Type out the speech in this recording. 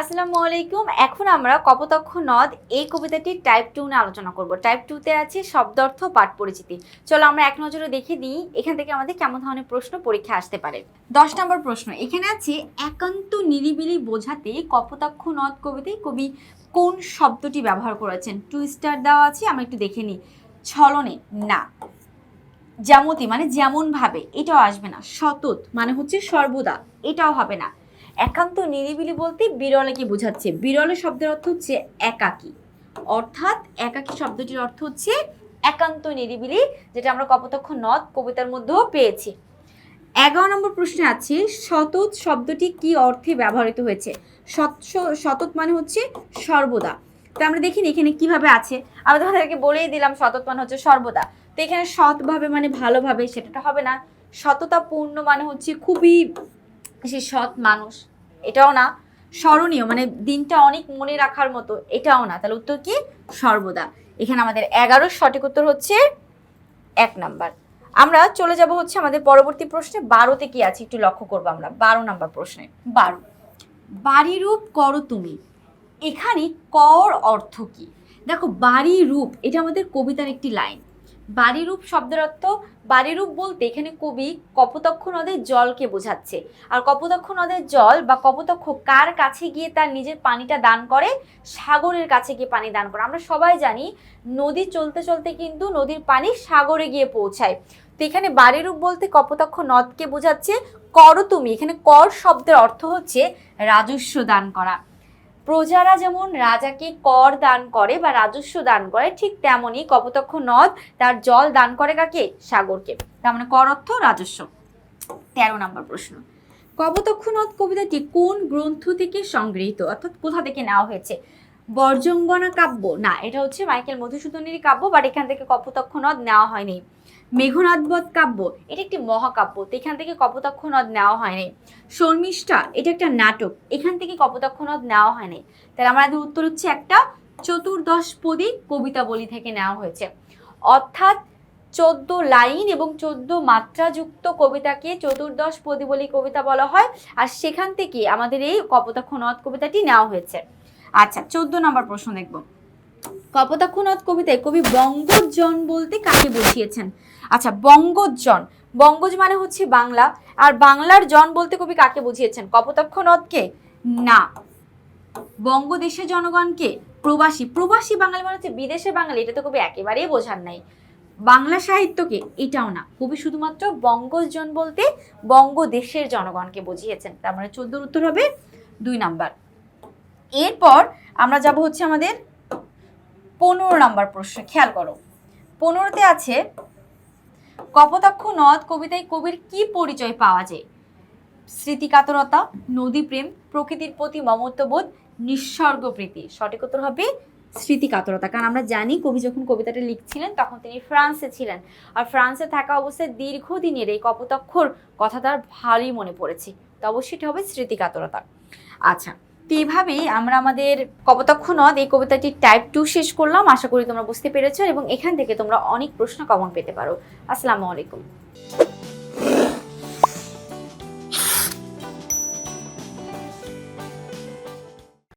আসসালামু আলাইকুম। এখন আমরা কপোতক্ষ নদ এই কবিতাটির টাইপ টু নিয়ে আলোচনা করব। টাইপ টুতে আছে শব্দার্থ পাঠ পরিচিতি চলো আমরা এক নজরে দেখে দিই, এখান থেকে আমাদের কেমন ধরনের প্রশ্ন পরীক্ষা আসতে পারে। দশ নম্বর প্রশ্ন, এখানে আছে, একান্ত নিরিবিলি বোঝাতে কপোতাক্ষ নদ কবিতায় কবি কোন শব্দটি ব্যবহার করেছেন? টু স্টার দেওয়া আছে, আমরা একটু দেখে নিই। ছলনে, না। যেমতি মানে যেমন ভাবে এটাও আসবে না। সতত মানে হচ্ছে সর্বদা, এটাও হবে না। একান্ত নিরিবিলি বলতে বিরলে কি বোঝাচ্ছে? বিরলে শব্দের অর্থ হচ্ছে একাকী। অর্থাৎ একাকী শব্দটির অর্থ হচ্ছে একান্ত নিরিবিলি, যেটা আমরা কপোতক্ষ নদ কবিতার মধ্যেও পেয়েছি। এগারো নম্বর প্রশ্নে আছে শতত শব্দটি কি অর্থে ব্যবহৃত হয়েছে? শতত মানে হচ্ছে সর্বদা। তো আমরা দেখিনি এখানে কীভাবে আছে। আমরা তোমাদেরকে বলেই দিলাম, সতত মানে হচ্ছে সর্বদা। তো এখানে সৎভাবে মানে ভালোভাবে, সেটা হবে না। সততাপূর্ণ মানে হচ্ছে খুবই সে সৎ মানুষ। এটাও না, স্মরণীয় মানে দিনটা অনেক মনে রাখার মতো, এটাও না। তাহলে উত্তর কি? সর্বদা। এখানে আমাদের এগারো, সঠিক উত্তর হচ্ছে এক নাম্বার। আমরা চলে যাব হচ্ছে আমাদের পরবর্তী প্রশ্নে। বারোতে কি আছে? একটু লক্ষ্য করব আমরা। বারো নাম্বার প্রশ্নে। বারো। বাড়ি রূপ করো তুমি। এখানে কর অর্থ কি? দেখো বাড়ি রূপ এটা আমাদের কবিতার একটি লাইন। বাড়ি রূপ শব্দের অর্থ বাড়ি রূপ বলতে এখানে কবি কপোতক্ষ নদের জলকে বোঝাচ্ছে। আর কপোতক্ষ নদের জল বা কপোতক্ষ কার কাছে গিয়ে তার নিজের পানিটা দান করে? সাগরের কাছে গিয়ে পানি দান করে। আমরা সবাই জানি নদী চলতে চলতে কিন্তু নদীর পানি সাগরে গিয়ে পৌঁছায়। তো এখানে বাড়ি রূপ বলতে কপোতক্ষ নদকে বোঝাচ্ছে, কর তুমি। এখানে কর শব্দের অর্থ হচ্ছে রাজস্ব দান করা। প্রজারা যেমন রাজাকে কর দান করে বা রাজস্ব দান করে, ঠিক তেমনই কপোতক্ষ নদ তার জল দান করে কাকে? সাগরকে। তার মানে কর অর্থ রাজস্ব। তেরো নম্বর প্রশ্ন। কপোতক্ষ নদ কবিতাটি কোন গ্রন্থ থেকে সংগৃহীত? অর্থাৎ কোথা থেকে নেওয়া হয়েছে? বর্জঙ্গনা কাব্য? না, এটা হচ্ছে মাইকেল মধুসূদনেরই কাব্য, বাট এখান থেকে কপোতক্ষ নদ নেওয়া হয়নি। মেঘনাথবধ কাব্য, এটা একটি মহাকাব্য, তো এখান থেকে কপোতক্ষ নদ নেওয়া হয়নি। শর্মিষ্ঠা, এটা একটা নাটক, এখান থেকে কপোতক্ষ নদ নেওয়া হয়নি। তাহলে আমাদের উত্তর হচ্ছে একটা চতুর্দশ চতুর্দশপদী কবিতাবলী থেকে নেওয়া হয়েছে। অর্থাৎ চোদ্দ লাইন এবং চোদ্দ মাত্রাযুক্ত কবিতাকে চতুর্দশ বলি কবিতা বলা হয়, আর সেখান থেকে আমাদের এই কপোতাক্ষ নদ কবিতাটি নেওয়া হয়েছে। আচ্ছা চোদ্দ নম্বর প্রশ্ন দেখব। কপোতাক্ষ নদ কবিতায় কবি বঙ্গজন বলতে কাকে বুঝিয়েছেন? আচ্ছা বঙ্গজন বঙ্গজ মানে হচ্ছে বাংলা। আর বাংলার জন বলতে কবি কাকে বুঝিয়েছেন? কপোতাক্ষ নদকে না। বঙ্গদেশের জনগণকে? প্রবাসী। প্রবাসী বাঙালি মানে হচ্ছে বিদেশে বাঙালি। এটা তো কবি একেবারেই বোঝার নাই। বাংলা সাহিত্যকে? এটাও না। কবি শুধুমাত্র বঙ্গজন বলতে বঙ্গদেশের জনগণকে বুঝিয়েছেন। তার মানে চোদ্দোর উত্তর হবে দুই নাম্বার। এরপর আমরা যাব হচ্ছে আমাদের পনেরো নাম্বার প্রশ্ন, খেয়াল করো। পনেরোতে আছে, কপোতাক্ষ নদ কবিতায় কবির কি পরিচয় পাওয়া যায়? স্মৃতিকাতরতা নদী প্রেম, প্রকৃতির প্রতি মমত্ববোধ নিঃস্বর্গ প্রীতি। সঠিক উত্তর হবে স্মৃতিকাতরতা কারণ আমরা জানি কবি যখন কবিতাটা লিখছিলেন তখন তিনি ফ্রান্সে ছিলেন। আর ফ্রান্সে থাকা অবস্থায় দীর্ঘদিনের এই কপোতাক্ষর কথা তার ভালোই মনে পড়েছে। তো অবশ্যই এটা হবে স্মৃতিকাতরতা আচ্ছা তো এইভাবেই আমরা আমাদের কপোতাক্ষ নদ এই কবিতাটি টাইপ টু শেষ করলাম। আশা করি তোমরা বুঝতে পেরেছ এবং এখান থেকে তোমরা অনেক প্রশ্ন কমন পেতে পারো। আসসালামু আলাইকুম।